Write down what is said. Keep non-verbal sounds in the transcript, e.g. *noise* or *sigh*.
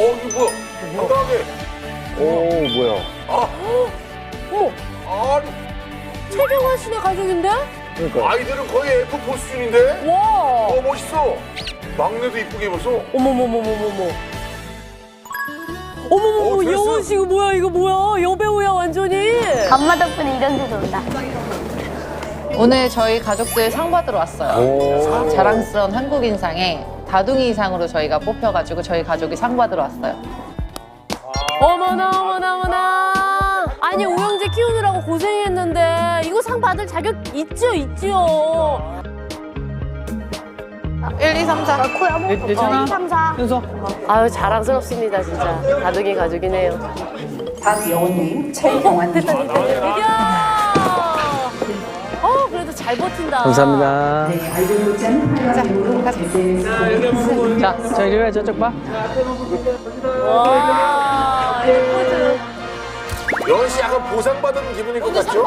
어, 이거 뭐야? 건강하게. 오 뭐야? 아, 어머, 아니, 최경환 씨네 가족인데? 그러니까 아이들은 거의 F4 수준인데? 와. 어, 멋있어. 막내도 이쁘게 입어서. 어머머머머머머. 어머머머, 어, 됐어. 여원 씨 이거 뭐야? 이거 뭐야? 여배우야 완전히. 엄마 덕분에 이런 데도 온다. 오늘 저희 가족들 상 받으러 왔어요. 오. 자랑스러운 한국인상에 다둥이상으로 저희가 뽑혀가지고 저희 가족이 상 받으러 왔어요. 어머나 어머나 어머나. 아니 오영재 키우느라고 고생했는데 이거 상 받을 자격 있죠 있죠. 1, 2, 3, 4. 코야 뭐? 괜찮아? 3, 4. 순서. 아유 자랑스럽습니다 진짜. 다둥이 가족이네요. 박여원님, 최경환님. 어 *laughs* 그래도 잘 버틴다. 감사합니다. 네, 자, 저 이리 와 저쪽 봐. 와 예쁘죠. 여은 씨 약간 보상받은 기분일 것 같죠?